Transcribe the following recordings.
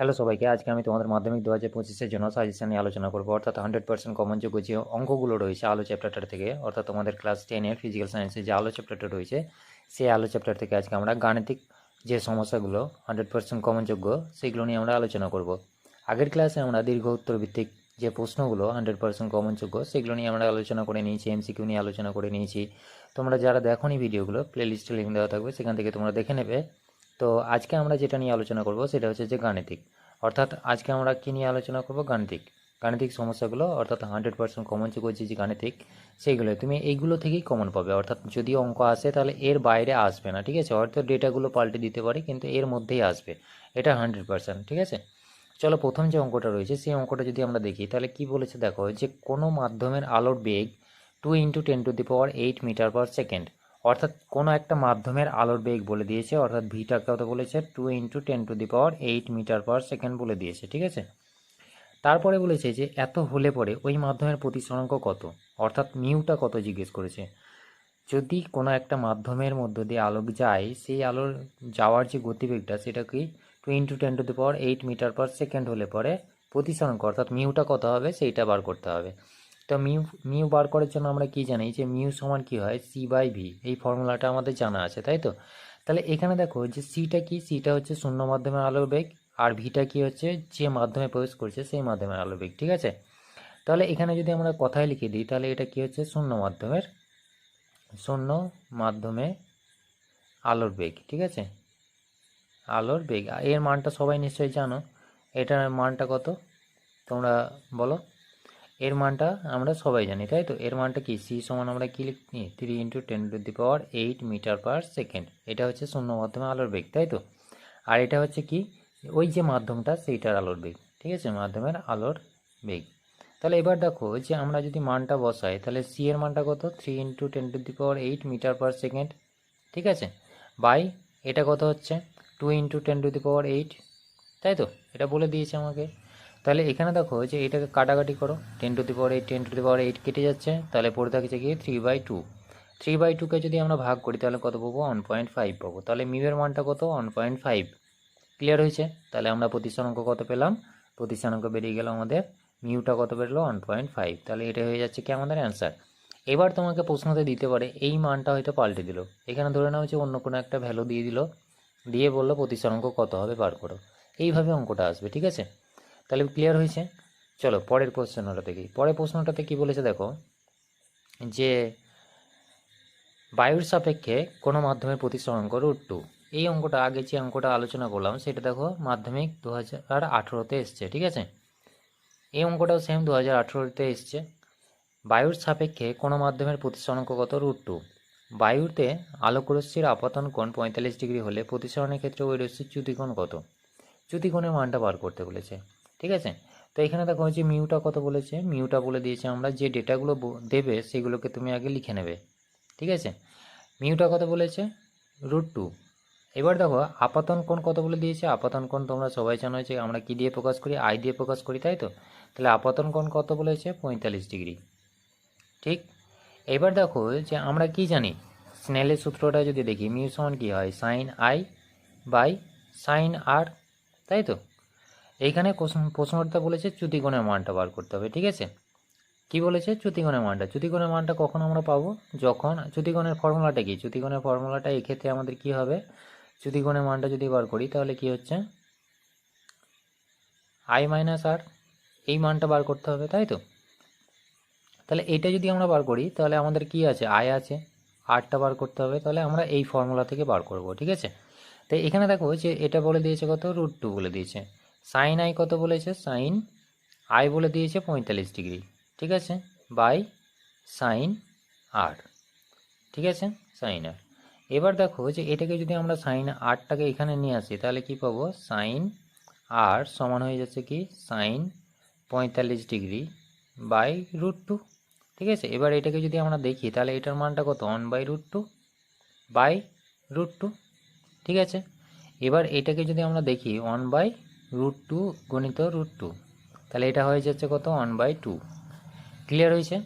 Hello সবাইকে, আজকে আমি তোমাদের মাধ্যমিক দু হাজার পঁচিশের জন্য সাজেশন নিয়ে আলোচনা করব। অর্থাৎ হান্ড্রেড পার্সেন্ট কমন যোগ্য যে অঙ্কগুলো রয়েছে আলো চ্যাপ্টারটার থেকে, অর্থাৎ তোমাদের ক্লাস টেনের ফিজিক্যাল সায়েন্সের যে আলো চ্যাপ্টারটা রয়েছে, সেই আলো চ্যাপ্টার থেকে আজকে আমরা গাণিতিক যে সমস্যাগুলো হান্ড্রেড পার্সেন্ট কমন যোগ্য, সেগুলো নিয়ে আমরা আলোচনা করব। আগের ক্লাসে আমরা দীর্ঘ উত্তর ভিত্তিক যে প্রশ্নগুলো হান্ড্রেড পার্সেন্ট কমন যোগ্য, সেগুলো নিয়ে আমরা আলোচনা করে নিয়েছি এমসিকিউ নিয়ে আলোচনা করে নিয়েছি। তোমরা যারা দেখোনি ভিডিওগুলো প্লে লিস্টে লিঙ্ক দেওয়া থাকবে, সেখান থেকে তোমরা দেখে নেবে। তো আজকে আমরা যেটা নিয়ে আলোচনা করব সেটা হচ্ছে যে গাণিতিক। অর্থাৎ আজকে আমরা কী নিয়ে আলোচনা করব? গাণিতিক। গাণিতিক সমস্যাগুলো, অর্থাৎ হান্ড্রেড পার্সেন্ট কমন যে যে গাণিতিক, সেইগুলো। তুমি এইগুলো থেকেই কমন পাবে। অর্থাৎ যদি অঙ্ক আসে তাহলে এর বাইরে আসবে না, ঠিক আছে? হয়তো ডেটাগুলো পাল্টে দিতে পারি, কিন্তু এর মধ্যেই আসবে। এটা হান্ড্রেড পার্সেন্ট ঠিক আছে? চলো প্রথম যে অঙ্কটা রয়েছে, সেই অঙ্কটা যদি আমরা দেখি, তাহলে কি বলেছে দেখো যে কোনো মাধ্যমের আলোর বেগ two into ten to the power eight metre per second অর্থাৎ কোনো একটা মাধ্যমের আলোর বেগ বলে দিয়েছে, অর্থাৎ ভিটা কত বলেছে? Two into ten to the power eight metre per second বলে দিয়েছে, ঠিক আছে? তারপরে বলেছে যে এত হলে পরে ওই মাধ্যমের প্রতিসরাঙ্ক কত? অর্থাৎ মিউটা কত জিজ্ঞেস করেছে? যদি কোনো একটা মাধ্যমের মধ্য দিয়ে আলোক যায়, সেই আলোর যাওয়ার যে গতিবেগটা, সেটা কি two into ten to the power eight metre per second হলে পরে প্রতিসরাঙ্ক, অর্থাৎ মিউটা কত হবে, সেইটা বার করতে হবে। তো মিউ মিউ বার করার জন্য আমরা কি জানি যে মিউ সমান কি হয়? সি বাই ভি এই ফর্মুলাটা আমাদের জানা আছে, তাই তো? তাহলে এখানে দেখো যে সিটা কি? সিটা হচ্ছে শূন্য মাধ্যমের আলোর বেগ আর ভিটা কি হচ্ছে যে মাধ্যমে প্রবেশ করছে সেই মাধ্যমের আলোর বেগ ঠিক আছে? তাহলে এখানে যদি আমরা কথায় লিখে দিই, তাহলে এটা কি হচ্ছে? শূন্য মাধ্যমের, শূন্য মাধ্যমে আলোর বেগ ঠিক আছে? আলোর বেগ এর মানটা সবাই নিশ্চয়ই জানো। এটার মানটা কত? তোমরা বলো। এর মানটা আমরা সবাই জানি, তাই তো? এর মানটা কি? সি সমান আমরা কি লিখি? Three into ten to the power eight metre per second এটা হচ্ছে শূন্য মাধ্যমে আলোর বেগ, তাই তো? আর এটা হচ্ছে কি? ওই যে মাধ্যমটা, সেইটার আলোর বেগ, ঠিক আছে? মাধ্যমের আলোর বেগ। তাহলে এবার দেখো যে আমরা যদি মানটা বসাই, তাহলে সি এর মানটা কত? Three into ten to the power eight metre per second ঠিক আছে? বাই, এটা কত হচ্ছে? Two into ten to the power eight তাই তো? এটা বলে দিয়েছে আমাকে। তাহলে এখানে দেখো যে এটাকে কাটাকাটি করো। Ten to the power eight ten to the power eight কেটে যাচ্ছে। তাহলে পড়ে থাকছে কি three by two three by টুকে যদি আমরা ভাগ করি, তাহলে কত পাবো? ওয়ান পয়েন্ট ফাইভ পাবো। তাহলে মিউয়ের মানটা কত? ওয়ান পয়েন্ট ফাইভ ক্লিয়ার হয়েছে? তাহলে আমরা প্রতিষ্ঠানাঙ্ক কত পেলাম? প্রতিষ্ঠানাঙ্ক বেরিয়ে গেল আমাদের মিউটা কত বেরোলো? ওয়ান পয়েন্ট ফাইভ তাহলে এটা হয়ে যাচ্ছে কি আমাদের অ্যান্সার এবার তোমাকে প্রশ্নতে দিতে পারে, এই মানটা হয়তো পাল্টে দিল। এখানে ধরে নেওয়া হচ্ছে অন্য কোনো একটা ভ্যালু দিয়ে দিল। দিয়ে বলল প্রতিষ্ঠানাঙ্ক কত হবে? বার করো। এইভাবে অঙ্কটা আসবে, ঠিক আছে? তাহলে ক্লিয়ার হয়েছে? চলো, পরের প্রশ্নটা দেখি। পরের প্রশ্নটাতে কি বলেছে দেখো, যে বায়ুর সাপেক্ষে কোনো মাধ্যমের প্রতিসরাঙ্ক রুট টু এই অঙ্কটা, আগে যে অঙ্কটা আলোচনা করলাম, সেটা দেখো মাধ্যমিক দু হাজার আঠেরোতে এসছে, ঠিক আছে? এই অঙ্কটাও সেম দু হাজার আঠেরোতে এসছে। বায়ুর সাপেক্ষে কোনো মাধ্যমের প্রতিসরাঙ্ক কত রুট টু বায়ুতে আলোকরশ্মির আপাতন কোণ পঁয়তাল্লিশ ডিগ্রি হলে প্রতিসরণের ক্ষেত্রে ওই রশ্মির চ্যুতিকোণ কত? চ্যুতিকোণের মানটা বার করতে বলেছে। ঠিক আছে? তো এখানে দেখো যে মিউটা কত বলেছে? মিউটা বলে দিয়েছে আমরা যে ডেটাগুলো দেবে সেগুলোকে তুমি আগে লিখে নেবে। ঠিক আছে? মিউটা কত বলেছে? Root two. এবার দেখো আপাতন কোণ কত বলে দিয়েছে? আপাতন কোণ তোমরা সবাই জানো যে আমরা কি দিয়ে প্রকাশ করি? আই দিয়ে প্রকাশ করি, তাই তো? তাহলে আপাতন কোণ কত বলেছে? পঁয়তাল্লিশ ডিগ্রি। ঠিক? এবার দেখো যে আমরা কি জানি? স্নেলের সূত্রটা যদি দেখি, মিউ সমান কী হয়? Sine i by sine r, তাই তো? এইখানে প্রশ্নটা বলেছে চ্যুতিকোণের মানটা বার করতে হবে, ঠিক আছে? কি বলেছে? চ্যুতিকোণের মানটা। চ্যুতিকোণের মানটা কখন আমরা পাবো? যখন, চ্যুতিকোণের ফর্মুলাটা কি? চ্যুতিকোণের ফর্মুলাটা এক্ষেত্রে আমাদের কি হবে? চ্যুতিকোণের মানটা যদি বার করি, তাহলে কি হচ্ছে? আই মাইনাস আর, এই মানটা বার করতে হবে, তাই তো? তাহলে এটা যদি আমরা বার করি, তাহলে আমাদের কি আছে? আয় আছে। আরটা বার করতে হবে, তাহলে আমরা এই ফর্মুলা থেকে বার করব, ঠিক আছে? তো এখানে দেখো যে এটা বলে দিয়েছে কত? রুট টু বলে দিয়েছে। সাইন আই কত বলেছে? সাইন আই বলে দিয়েছে পঁয়তাল্লিশ ডিগ্রি। ঠিক আছে? বাই সাইন আর ঠিক আছে? সাইন আর এবার দেখো যে এটাকে যদি আমরা সাইন আরটাকে এখানে নিয়ে আসি, তাহলে কি পাবো? সাইন আর সমান হয়ে যাচ্ছে কি? সাইন পঁয়তাল্লিশ ডিগ্রি বাই রুট টু ঠিক আছে? এবার এটাকে যদি আমরা দেখি, তাহলে এটার মানটা কত? One by root two by root two ঠিক আছে? এবার এটাকে যদি আমরা দেখি ওয়ান বাই রুট টু গণিত রুট টু তাহলে এটা হয়ে যাচ্ছে কত? ওয়ান বাই টু ক্লিয়ার হয়েছে?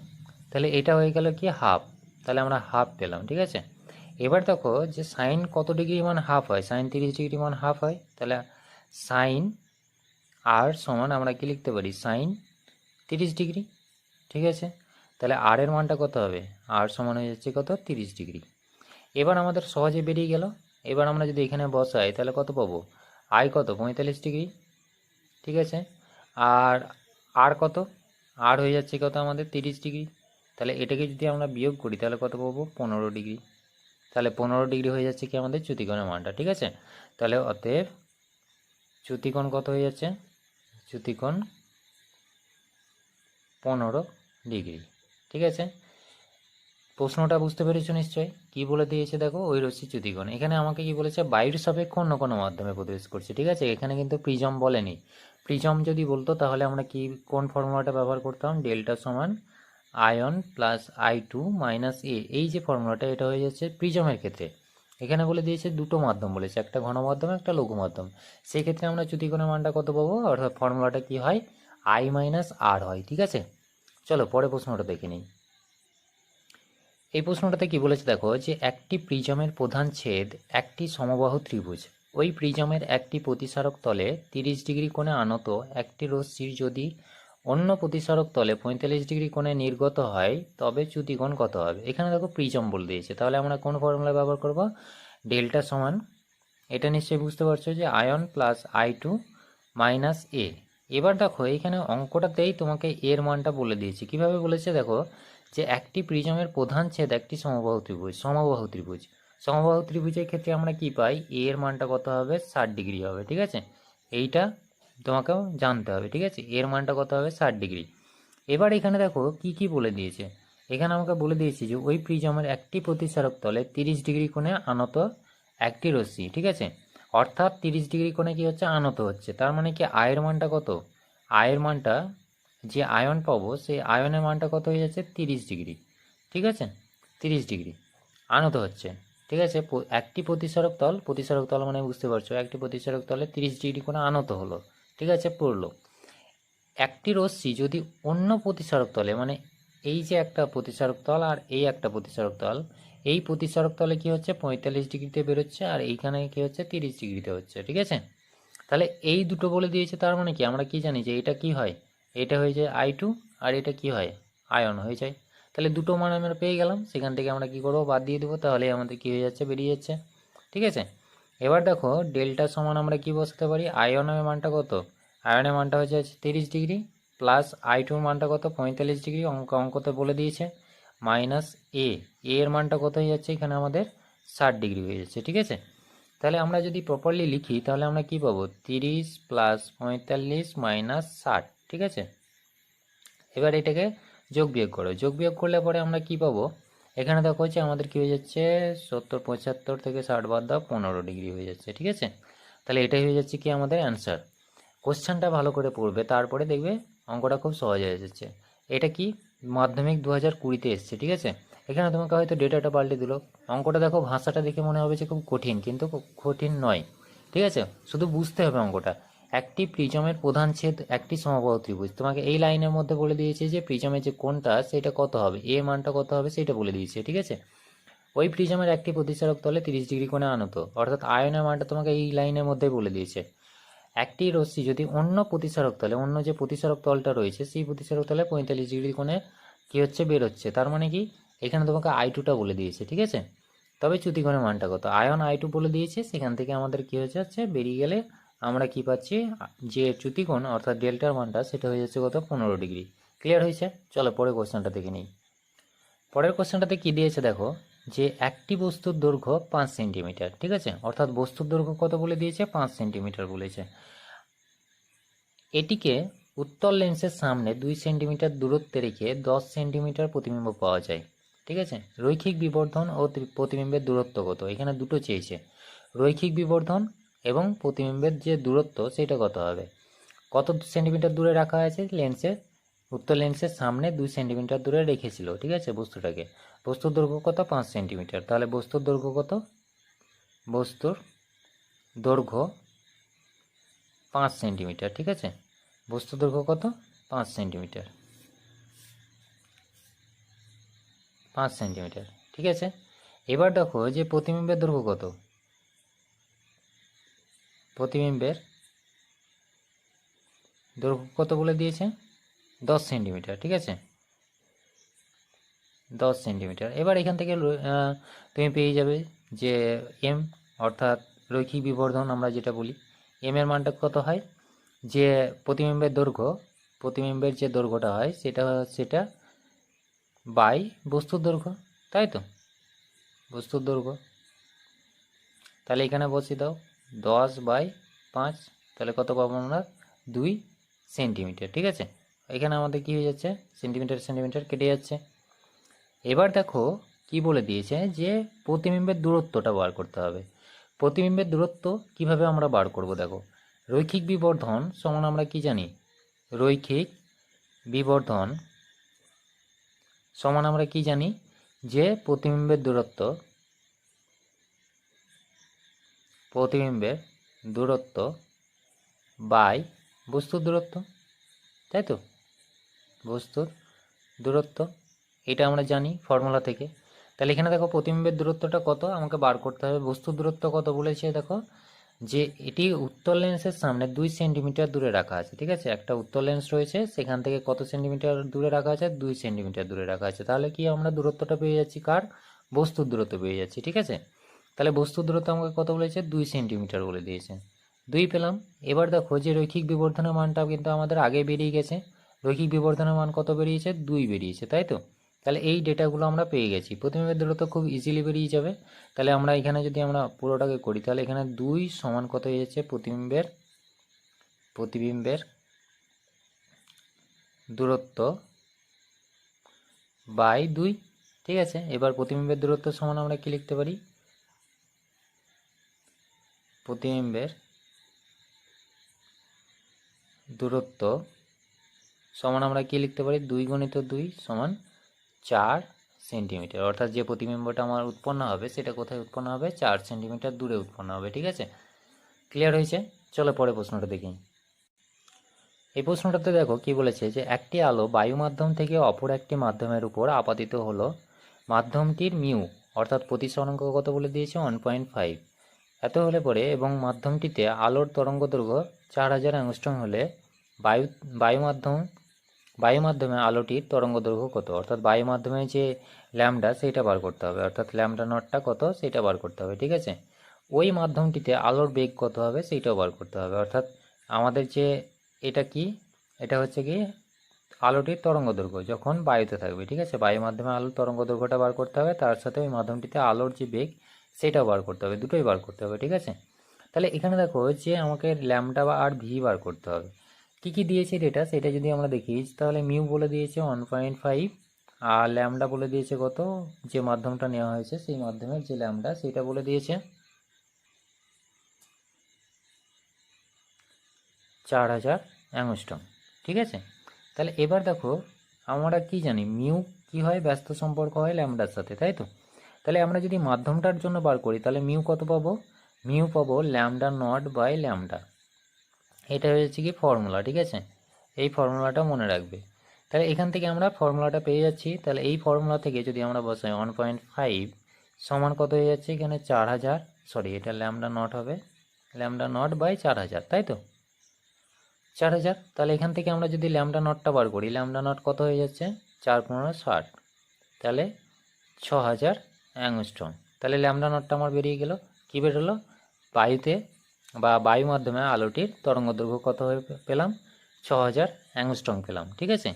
তাহলে এটা হয়ে গেল কি? হাফ তাহলে আমরা হাফ পেলাম, ঠিক আছে? এবার দেখো যে সাইন কত ডিগ্রি মান হাফ হয়? সাইন তিরিশ ডিগ্রি মান হাফ হয়। তাহলে সাইন আর সমান আমরা কি লিখতে পারি? সাইন তিরিশ ডিগ্রি ঠিক আছে? তাহলে আর এর মানটা কত হবে? আর সমান হয়ে যাচ্ছে কত? তিরিশ ডিগ্রি এবার আমাদের সহজে বেরিয়ে গেল। এবার আমরা যদি এখানে বসাই, তাহলে কত পাবো? আই কত? পঁয়তাল্লিশ ডিগ্রি। ঠিক আছে? আর আর কত? আর হয়ে যাচ্ছে কত আমাদের? তিরিশ ডিগ্রি। তাহলে এটাকে যদি আমরা বিয়োগ করি, তাহলে কত পাবো? পনেরো ডিগ্রি। তাহলে পনেরো ডিগ্রি হয়ে যাচ্ছে কি আমাদের? চ্যুতিকোণের মানটা। ঠিক আছে? তাহলে অতএব চ্যুতিকোণ কত হয়ে যাচ্ছে? চ্যুতিকোণ পনেরো ডিগ্রি। ঠিক আছে? প্রশ্নটা বুঝতে পেরেছ নিশ্চয়ই? কি বলে দিয়েছে দেখো? ওই রশ্মি চ্যুতিকোণ। এখানে আমাকে কি বলেছে? বায়ুর সাপেক্ষ অন্য কোনো মাধ্যমে প্রবেশ করছে, ঠিক আছে? এখানে কিন্তু প্রিজম বলেনি। প্রিজম যদি বলতো, তাহলে আমরা কি, কোন ফর্মুলাটা ব্যবহার করতাম? ডেল্টা সমান i one plus i two minus A. এই যে ফর্মুলাটা, এটা হয়ে যাচ্ছে প্রিজমের ক্ষেত্রে। এখানে বলে দিয়েছে দুটো মাধ্যম বলেছে, একটা ঘন মাধ্যম, একটা লঘু মাধ্যম। সেই ক্ষেত্রে আমরা চ্যুতিকোণের মানটা কত পাবো? অর্থাৎ ফর্মুলাটা কি হয়? আই মাইনাস আর হয়, ঠিক আছে? চলো পরে প্রশ্নটা দেখে নিই। এই প্রশ্নটাতে কি বলেছে দেখো যে একটি প্রিজমের প্রধান ছেদ একটি সমবাহু ত্রিভুজ। ওই প্রিজমের একটি প্রতিসারক তলে তিরিশ ডিগ্রি কোণে আনত একটি রশ্মির যদি অন্য প্রতিসারক তলে পঁয়তাল্লিশ ডিগ্রি কোণে নির্গত হয়, তবে চ্যুতিকোণ কত হবে? এখানে দেখো প্রিজম বলে দিয়েছে। তাহলে আমরা কোন ফর্মুলা ব্যবহার করব? ডেল্টা সমান, এটা নিশ্চয়ই বুঝতে পারছ যে i one plus i two minus A এবার দেখো এখানে অঙ্কটাতেই তোমাকে এর মানটা বলে দিয়েছে। কীভাবে বলেছে দেখো? যে একটি প্রিজমের প্রধান ছেদ একটি সমবাহু ত্রিভুজ সমবাহু ত্রিভুজ। সমবাহু ত্রিভুজের ক্ষেত্রে আমরা কি পাই? এ এর মানটা কত হবে? ষাট ডিগ্রি হবে, ঠিক আছে? এইটা তোমাকেও জানতে হবে, ঠিক আছে? এর মানটা কত হবে? ষাট ডিগ্রি। এবার এখানে দেখো কি কি বলে দিয়েছে। এখানে আমাকে বলে দিয়েছে যে ওই প্রিজমের একটি প্রতিসারক তলে তিরিশ ডিগ্রি কোণে আনত একটি রশ্মি, ঠিক আছে? অর্থাৎ তিরিশ ডিগ্রি কোণে কি হচ্ছে? আনত হচ্ছে। তার মানে কি? আয়ের মানটা কত? আয়ের মানটা যে আয়ন পাবো, সেই আয়নের মানটা কত হয়ে যাচ্ছে? তিরিশ ডিগ্রি। ঠিক আছে? তিরিশ ডিগ্রি। আনত হচ্ছে। ঠিক আছে? একটি প্রতিসারক তল প্রতিসারক তল মানে বুঝতে পারছ, একটি প্রতিসারক তলে তিরিশ ডিগ্রি কোণে আনত হলো। ঠিক আছে? পড়ল। একটি রশ্মি যদি অন্য প্রতিসারক তলে মানে এই যে একটা প্রতিসারক তল আর এই একটা প্রতিসারক তল, এই প্রতিসারক তলে কি হচ্ছে? পঁয়তাল্লিশ ডিগ্রিতে বেরোচ্ছে আর এইখানে কি হচ্ছে? তিরিশ ডিগ্রিতে হচ্ছে। ঠিক আছে? তাহলে এই দুটো বলে দিয়েছে, তার মানে কি? আমরা কি জানি যে এটা কি হয়? এটা হয়ে যায় আই টু আর এটা কি হয়? আয়ন হয়ে যায়। তাহলে দুটো মান আমরা পেয়ে গেলাম, সেখান থেকে আমরা কি করব? বাদ দিয়ে দেবো, তাহলে আমাদের কি হয়ে যাচ্ছে? বেরিয়ে যাচ্ছে। ঠিক আছে? এবার দেখো ডেল্টা সমান আমরা কি বসাতে পারি? আয়নের মানটা কত? আয়নের মানটা হচ্ছে তিরিশ ডিগ্রি প্লাস আই টুর মানটা কত? পঁয়তাল্লিশ ডিগ্রি, অঙ্ক অঙ্কতে বলে দিয়েছে। মাইনাস এ এর মানটা কত হয়ে যাচ্ছে? এখানে আমাদের ষাট ডিগ্রি হয়ে যাচ্ছে। ঠিক আছে? তাহলে আমরা যদি প্রপারলি লিখি, তাহলে আমরা কি পাবো? তিরিশ প্লাস পঁয়তাল্লিশ মাইনাস ষাট। ঠিক আছে? এবার এটাকে যোগ বিয়োগ করো। যোগ বিয়োগ করলে পরে আমরা কি পাবো? এখানে দেখো হচ্ছে আমাদের কি হয়ে যাচ্ছে? সত্তর, পঁচাত্তর থেকে ষাট বাদ দাও, পনেরো ডিগ্রি হয়ে যাচ্ছে, ঠিক আছে? তাহলে এটাই হয়ে যাচ্ছে কি আমাদের অ্যান্সার কোশ্চেনটা ভালো করে পড়বে, তারপরে দেখবে অঙ্কটা খুব সহজ হয়ে যাচ্ছে। এটা কি? মাধ্যমিক দু হাজার কুড়িতে এসছে, ঠিক আছে? এখানে তোমাকে হয়তো ডেটাটা পাল্টে দিল। অঙ্কটা দেখো, ভাষাটা দেখে মনে হবে যে খুব কঠিন, কিন্তু কঠিন নয়, ঠিক আছে? শুধু বুঝতে হবে অঙ্কটা। একটি প্রিজমের প্রধান ছেদ, একটি সমবাহু ত্রিভুজ। তোমাকে এই লাইনের মধ্যে বলে দিয়েছে যে প্রিজমের যে কোনটা সেটা কত হবে? এ মানটা কত হবে, সেটা বলে দিয়েছে, ঠিক আছে? ওই প্রিজমের একটি প্রতিসারক তলে তিরিশ ডিগ্রি কোণে আনত। অর্থাৎ আয়নের মানটা তোমাকে এই লাইনের মধ্যে বলে দিয়েছে। একটি রশ্মি যদি অন্য প্রতিসারক তলে, অন্য যে প্রতিসারক তলটা রয়েছে, সেই প্রতিসারক তলে পঁয়তাল্লিশ ডিগ্রি কোণে কি হচ্ছে? বেরোচ্ছে তার মানে কি? এখানে তোমাকে আই টুটা বলে দিয়েছে, ঠিক আছে? তবে চ্যুতিকোণের মানটা কত? আয়ন আই টু বলে দিয়েছে, সেখান থেকে আমাদের কি যাচ্ছে? বেরিয়ে গেলে আমরা কি পাচ্ছি? যে চ্যুতিকোণ, অর্থাৎ ডেল্টার মানটা, সেটা হয়ে যাচ্ছে কত? পনেরো ডিগ্রি। ক্লিয়ার হয়েছে? চলো পরের কোশ্চেনটা দেখে নিই। পরের কোশ্চেনটাতে কি দিয়েছে দেখো? যে একটি বস্তুর দৈর্ঘ্য পাঁচ সেন্টিমিটার, ঠিক আছে? অর্থাৎ বস্তুর দৈর্ঘ্য কত বলে দিয়েছে? পাঁচ সেন্টিমিটার বলেছে। এটিকে উত্তর লেন্সের সামনে দুই সেন্টিমিটার দূরত্বে রেখে দশ সেন্টিমিটার প্রতিবিম্ব পাওয়া যায়, ঠিক আছে? রৈখিক বিবর্ধন ও প্রতিবিম্বের দূরত্ব কত? এখানে দুটো চেয়েছে। রৈখিক বিবর্ধন এবং প্রতিবিম্বের যে দূরত্ব, সেটা কত হবে? কত সেন্টিমিটার দূরে রাখা হয়েছে? লেন্সের, উত্তর লেন্সের সামনে দুই সেন্টিমিটার দূরে রেখেছিল, ঠিক আছে, বস্তুটাকে। বস্তুর দৈর্ঘ্য কত? পাঁচ সেন্টিমিটার। তাহলে বস্তুর দৈর্ঘ্য কত? বস্তুর দৈর্ঘ্য পাঁচ সেন্টিমিটার, ঠিক আছে? বস্তু দৈর্ঘ্য কত? পাঁচ সেন্টিমিটার। পাঁচ সেন্টিমিটার, ঠিক আছে? এবার দেখো যে প্রতিবিম্বের দৈর্ঘ্য কত? প্রতিবিম্বের দৈর্ঘ্য কত বলে দিয়েছে? দশ সেন্টিমিটার, ঠিক আছে? দশ সেন্টিমিটার। এবার এখান থেকে তুমি পেয়ে যাবে যে এম অর্থাৎ রৈখিক বিবর্ধন আমরা যেটা বলি এম এর মানটা কত হয়? যে প্রতিবিম্বের দৈর্ঘ্য, প্রতিবিম্বের যে দৈর্ঘ্যটা হয়, সেটা সেটা বাই বস্তুর দৈর্ঘ্য, তাই তো? বস্তুর দৈর্ঘ্য। তাহলে এখানে বসিয়ে দাও। দশ বাই পাঁচ, তাহলে কত পাবো আমরা? দুই সেন্টিমিটার, ঠিক আছে? এখানে আমাদের কি হয়ে যাচ্ছে? সেন্টিমিটার সেন্টিমিটার কেটে যাচ্ছে। এবার দেখো কি বলে দিয়েছে যে প্রতিবিম্বের দূরত্বটা বার করতে হবে। প্রতিবিম্বের দূরত্ব কীভাবে আমরা বার করব দেখো? রৈখিক বিবর্ধন সমান আমরা কি জানি? রৈখিক বিবর্ধন সমান আমরা কি জানি? যে প্রতিবিম্বের দূরত্ব প্রতিবিম্বের দূরত্ব বাই বস্তুর দূরত্ব, তাই তো? বস্তুর দূরত্ব, এটা আমরা জানি ফর্মুলা থেকে। তাহলে এখানে দেখো প্রতিবিম্বের দূরত্বটা কত? আমাকে বার করতে হবে। বস্তুর দূরত্ব কত বলেছে দেখো? যে এটি উত্তর লেন্সের সামনে দুই সেন্টিমিটার দূরে রাখা আছে, ঠিক আছে? একটা উত্তর লেন্স রয়েছে, সেখান থেকে কত সেন্টিমিটার দূরে রাখা আছে? দুই সেন্টিমিটার দূরে রাখা আছে। তাহলে কি আমরা দূরত্বটা পেয়ে যাচ্ছি কার? বস্তুর দূরত্ব পেয়ে যাচ্ছি, ঠিক আছে? তাহলে বস্তুর দূরত্ব আমাকে কত বলেছে? দুই সেন্টিমিটার বলে দিয়েছে। দুই পেলাম। এবার দেখো যে রৈখিক বিবর্ধনের মানটা কিন্তু আমাদের আগে বেরিয়ে গেছে। রৈখিক বিবর্ধনের মান কত বেরিয়েছে? দুই বেরিয়েছে, তাই তো? তাহলে এই ডেটাগুলো আমরা পেয়ে গেছি। প্রতিবিম্বের দূরত্ব খুব ইজিলি বেরিয়ে যাবে। তাহলে আমরা এখানে যদি আমরা পুরোটাকে করি, তাহলে এখানে দুই সমান কত হয়ে যাচ্ছে? প্রতিবিম্বের প্রতিবিম্বের দূরত্ব বাই দুই। ঠিক আছে? এবার প্রতিবিম্বের দূরত্ব সমান আমরা কি লিখতে পারি? প্রতিবিম্বের দূরত্ব সমান আমরা কি লিখতে পারি? দুই গণিত দুই সমান চার সেন্টিমিটার। অর্থাৎ যে প্রতিবিম্বটা আমার উৎপন্ন হবে, সেটা কোথায় উৎপন্ন হবে? চার সেন্টিমিটার দূরে উৎপন্ন হবে, ঠিক আছে? ক্লিয়ার হয়েছে? চলো পরে প্রশ্নটা দেখি। এই প্রশ্নটাতে দেখো কি বলেছে যে, একটি আলো বায়ু মাধ্যম থেকে অপর একটি মাধ্যমের উপর আপাতিত হলো। মাধ্যমটির মিউ, অর্থাৎ প্রতিসরাঙ্ক কত বলে দিয়েছে? ওয়ান পয়েন্ট ফাইভ এত হলে পরে এবং মাধ্যমটিতে আলোর তরঙ্গ দৈর্ঘ্য চার হাজার অ্যাংস্ট্রম হলে বায়ু বায়ু মাধ্যম বায়ু মাধ্যমে আলোটির তরঙ্গ দৈর্ঘ্য কত? অর্থাৎ বায়ু মাধ্যমে যে ল্যামডা সেটা বার করতে হবে। অর্থাৎ ল্যামডা নটটা কত? সেটা বার করতে হবে, ঠিক আছে? ওই মাধ্যমটিতে আলোর বেগ কত হবে? সেইটাও বার করতে হবে। অর্থাৎ আমাদের যে এটা কি? এটা হচ্ছে কি? আলোটির তরঙ্গ দৈর্ঘ্য যখন বায়ুতে থাকবে, ঠিক আছে? বায়ু মাধ্যমে আলোর তরঙ্গ দৈর্ঘ্যটা বার করতে হবে। তার সাথে ওই মাধ্যমটিতে আলোর যে বেগ সেটাও বার করতে হবে, দুটোই বার করতে হবে, ঠিক আছে? তাহলে এখানে দেখো যে আমাকে ল্যামডা বা আর ভি বার করতে হবে। কি কি দিয়েছে ডেটা সেটা যদি আমরা দেখি, তাহলে মিউ বলে দিয়েছে ওয়ান পয়েন্ট ফাইভ আর ল্যামডা বলে দিয়েছে কত? যে মাধ্যমটা নেওয়া হয়েছে, সেই মাধ্যমের যে ল্যামডা, সেটা বলে দিয়েছে চার হাজার অ্যাংস্ট্রম, ঠিক আছে? তাহলে এবার দেখো, আমরা কি জানি, মিউ কি হয়, ব্যস্ত সম্পর্ক হয় ল্যামডার সাথে, তাই তো? তাহলে আমরা যদি মাধ্যমটার জন্য বার করি, তাহলে মিউ কত পাবো? মিউ পাবো ল্যামডা নট বাই ল্যামডা এটা হয়েছে কি ফর্মুলা ঠিক আছে? এই ফর্মুলাটা মনে রাখবে। তাহলে এখান থেকে আমরা ফর্মুলাটা পেয়ে যাচ্ছি। তাহলে এই ফর্মুলা থেকে যদি আমরা বসাই ওয়ান পয়েন্ট ফাইভ সমান কত হয়ে যাচ্ছে? এখানে চার হাজার। সরি এটা ল্যামডা নট হবে। ল্যামডা নট বাই চার হাজার, তাই তো? চার হাজার। তাহলে এখান থেকে আমরা যদি ল্যামডা নটটা বার করি ল্যামডা নট কত হয়ে যাচ্ছে? চার পনেরো ষাট। তাহলে ছ হাজার অ্যাংস্ট্রম। তাহলে ল্যামডা নটটা আমার বেরিয়ে গেল। কী বেরোলো বায়ুতে বা বায়ু মাধ্যমে আলোটির তরঙ্গ দৈর্ঘ্য কত হয়ে পেলাম? ছ হাজার অ্যাংস্ট্রম পেলাম, ঠিক আছে?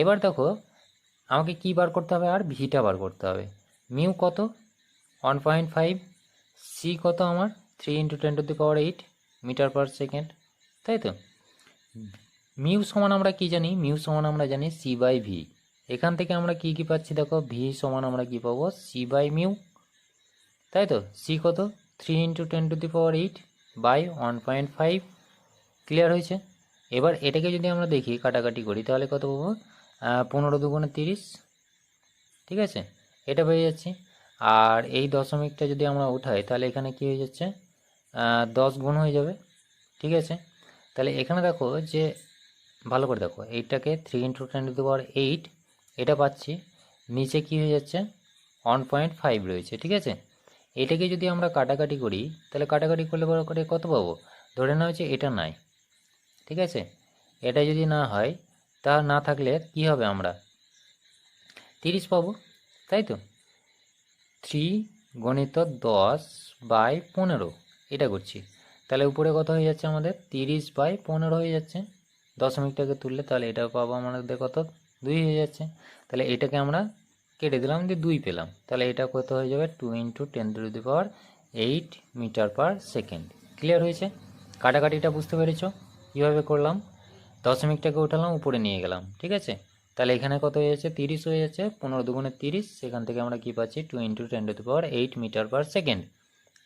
এবার দেখো, আমাকে কী বার করতে হবে আর ভিটা বার করতে হবে। মিউ কত? One point five. সি কত আমার? Three into ten to the power eight metre per second, তাই তো? মিউ সমান আমরা কি জানি? মিউ সমান আমরা জানি সি বাই ভি এখান থেকে আমরা কি কি পাচ্ছি? দেখো ভি সমান আমরা কি পাবো? সি বাই মিউ তাই তো? সি কত? Three into ten to the power eight by one point five clear হয়েছে? এবার এটাকে যদি আমরা দেখি, কাটাকাটি করি, তাহলে কত পাবো? পনেরো দুগুণে তিরিশ, ঠিক আছে? এটা পেয়ে যাচ্ছি। আর এই দশমিকটা যদি আমরা উঠাই, তাহলে এখানে কি হয়ে যাচ্ছে? দশ গুণ হয়ে যাবে, ঠিক আছে? তাহলে এখানে দেখো যে, ভালো করে দেখো, এইটাকে three into ten to the power eight এটা পাচ্ছি। নিচে কি হয়ে যাচ্ছে? ওয়ান পয়েন্ট ফাইভ রয়েছে, ঠিক আছে? এটাকে যদি আমরা কাটাকাটি করি, তাহলে কাটাকাটি করলে বড় করে কত পাবো? ধরে নেওয়া হচ্ছে এটা নাই, ঠিক আছে? এটা যদি না হয়, তা না থাকলে কি হবে আমরা? তিরিশ পাবো, তাই তো? থ্রি গণিত দশ বাই পনেরো, এটা করছি। তাহলে উপরে কত হয়ে যাচ্ছে আমাদের? তিরিশ বাই পনেরো হয়ে যাচ্ছে। দশমিকটাকে তুললে তাহলে এটা পাবো আমাদের কত? দুই হয়ে যাচ্ছে। তাহলে এটাকে আমরা কেটে দিলাম দিয়ে দুই পেলাম। তাহলে এটা কত হয়ে যাবে? Two into ten to the power eight metre per second clear হয়েছে? কাটাকাটিটা বুঝতে পেরেছ? কীভাবে করলাম? দশমিকটাকে উঠালাম, উপরে নিয়ে গেলাম। ঠিক আছে? তাহলে এখানে কত হয়ে যাচ্ছে? তিরিশ হয়ে যাচ্ছে। পনেরো দুগুণে তিরিশ, সেখান থেকে আমরা কী পাচ্ছি? Two into ten to the power eight metre per second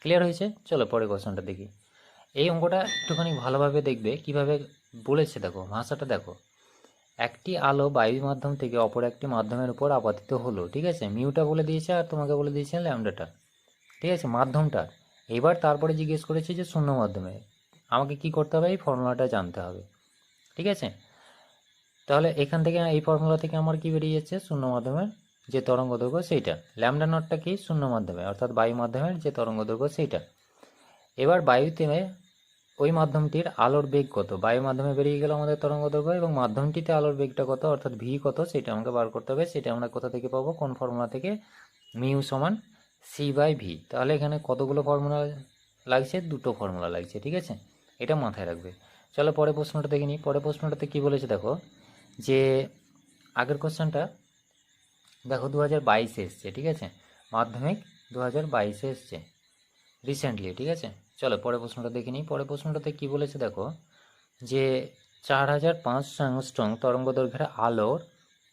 clear হয়েছে? চলো পরে কোশ্চেনটা দেখি। এই অঙ্কটা একটুখানি ভালোভাবে দেখবে। কীভাবে বলেছে দেখো, ভাষাটা দেখো। একটি আলো বায়ু মাধ্যম থেকে অপর একটি মাধ্যমের উপর আপাতিত হলো, ঠিক আছে? মিউটা বলে দিয়েছে আর তোমাকে বলে দিয়েছে ল্যামডাটা, ঠিক আছে? মাধ্যমটা। এবার তারপরে জিজ্ঞেস করেছে যে শূন্য মাধ্যমে। আমাকে কি করতে হবে? এই ফর্মুলাটা জানতে হবে, ঠিক আছে? তাহলে এখান থেকে, এই ফর্মুলা থেকে আমার কি বেরিয়ে যাচ্ছে? শূন্য মাধ্যমের যে তরঙ্গ দৈর্ঘ্য সেইটা। ল্যামডা নটটা কি? শূন্য মাধ্যমে, অর্থাৎ বায়ু মাধ্যমের যে তরঙ্গ দৈর্ঘ্য সেইটা। এবার বায়ুতে ওই মাধ্যমটির আলোর বেগ কত? বায়ু মাধ্যমে বেরিয়ে গেল আমাদের তরঙ্গ দৈর্ঘ্য এবং মাধ্যমটিতে আলোর বেগটা কত? অর্থাৎ ভি কত? সেটা আমাকে বার করতে হবে। সেটা আমরা কোথা থেকে পাবো? কোন ফর্মুলা থেকে? মিউ সমান সি বাই ভি তাহলে এখানে কতগুলো ফর্মুলা লাগছে? দুটো ফর্মুলা লাগছে, ঠিক আছে? এটা মাথায় রাখবে। চলো পরে প্রশ্নটা দেখে নিই। পরে প্রশ্নটাতে কী বলেছে দেখো? যে আগের কোশ্চেনটা দেখো দু হাজার বাইশে এসছে, ঠিক আছে? মাধ্যমিক দু হাজার বাইশে এসছে, রিসেন্টলি, ঠিক আছে? চলো পরের প্রশ্নটা দেখে নিই। পরের প্রশ্নটাতে কী বলেছে দেখো, যে চার হাজার পাঁচশো অ্যাংস্ট্রং তরঙ্গ দৈর্ঘ্যের আলোর,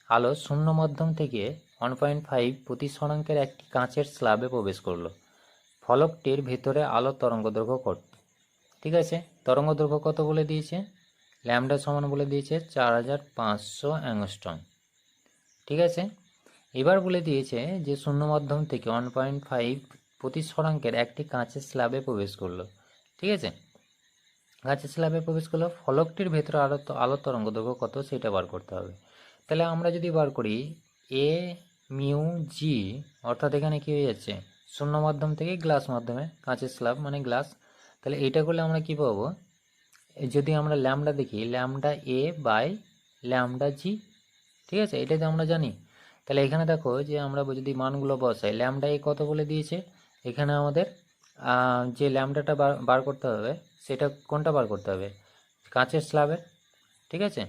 আলো শূন্য মাধ্যম থেকে ওয়ান পয়েন্ট ফাইভ প্রতি শতাংকের একটি কাঁচের স্ল্যাবে প্রবেশ করল। ফলকটির ভেতরে আলো তরঙ্গ দৈর্ঘ্য কত ঠিক আছে? তরঙ্গ দৈর্ঘ্য কত বলে দিয়েছে? ল্যামডা সমান বলে দিয়েছে চার হাজার পাঁচশো অ্যাংস্ট্রং। ঠিক আছে? এবার বলে দিয়েছে যে শূন্য মাধ্যম থেকে ওয়ান পয়েন্ট ফাইভ প্রতি একটি কাঁচের স্ল্যাবে প্রবেশ করল। ঠিক আছে? কাঁচের স্ল্যাবে প্রবেশ করল, ফলকটির ভেতরে আলো আলো তরঙ্গ দৈর্ঘ্য কত সেটা বার করতে হবে। তাহলে আমরা যদি বার করি, এ, মিউ, জি, অর্থাৎ এখানে কী হয়ে যাচ্ছে? শূন্য মাধ্যম থেকে গ্লাস মাধ্যমে, কাঁচের স্ল্যাব মানে গ্লাস। তাহলে এইটা করলে আমরা কী পাবো? যদি আমরা ল্যামডা দেখি, lambda A by lambda G. ঠিক আছে? এটা তো আমরা জানি। তাহলে এখানে দেখো যে আমরা যদি মানগুলো বসাই, ল্যামডা এ কত বলে দিয়েছে? এখানে আমাদের যে ল্যামডাটা বার করতে হবে, সেটা কোনটা বার করতে হবে? কাঁচের স্ল্যাবের, ঠিক আছে?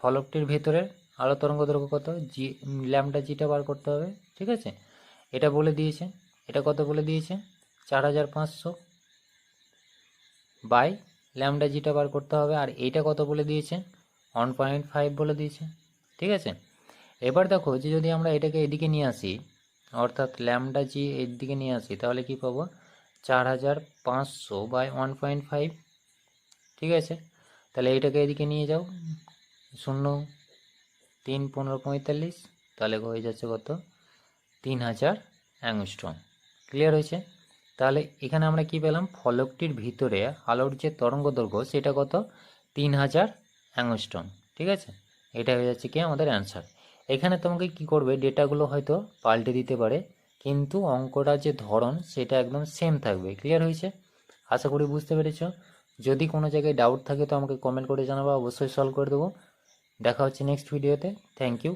ফলকটির ভেতরের আলো তরঙ্গ দৈর্ঘ্য কত? জি, ল্যামডা জিটা বার করতে হবে, ঠিক আছে? এটা বলে দিয়েছে। এটা কত বলে দিয়েছে? চার হাজার পাঁচশো বাই ল্যামডা জিটা বার করতে হবে, আর এইটা কত বলে দিয়েছে? ওয়ান পয়েন্ট ফাইভ বলে দিয়েছে, ঠিক আছে? এবার দেখো যে যদি আমরা এটাকে এদিকে নিয়ে আসি অর্থাৎ ল্যামডা জি এর দিকে নিয়ে আসি, তাহলে কি পাবো? চার হাজার পাঁচশো বাই ওয়ান পয়েন্ট ফাইভ ঠিক আছে? তাহলে এইটাকে এদিকে নিয়ে যাও, শূন্য, তিন, পনেরো, পঁয়তাল্লিশ, তাহলে হয়ে যাচ্ছে কত? তিন হাজার অ্যাংস্ট্রম। ক্লিয়ার হয়েছে? তাহলে এখানে আমরা কি পেলাম? ফলকটির ভিতরে আলোর যে তরঙ্গ দৈর্ঘ্য, সেটা কত? তিন হাজার অ্যাংস্ট্রম, ঠিক আছে? এটা হয়ে যাচ্ছে কি? আমাদের অ্যান্সার এখানে তোমাকে কি করবে, ডেটাগুলো হয়তো পাল্টে দিতে পারে, কিন্তু অঙ্কটা যে ধরন সেটা একদম সেম থাকবে। ক্লিয়ার হয়েছে? আশা করি বুঝতে পেরেছ। যদি কোনো জায়গায় ডাউট থাকে তো আমাকে কমেন্ট করে জানাব, অবশ্যই সলভ করে দেবো। দেখা হচ্ছে নেক্সট ভিডিওতে থ্যাংক ইউ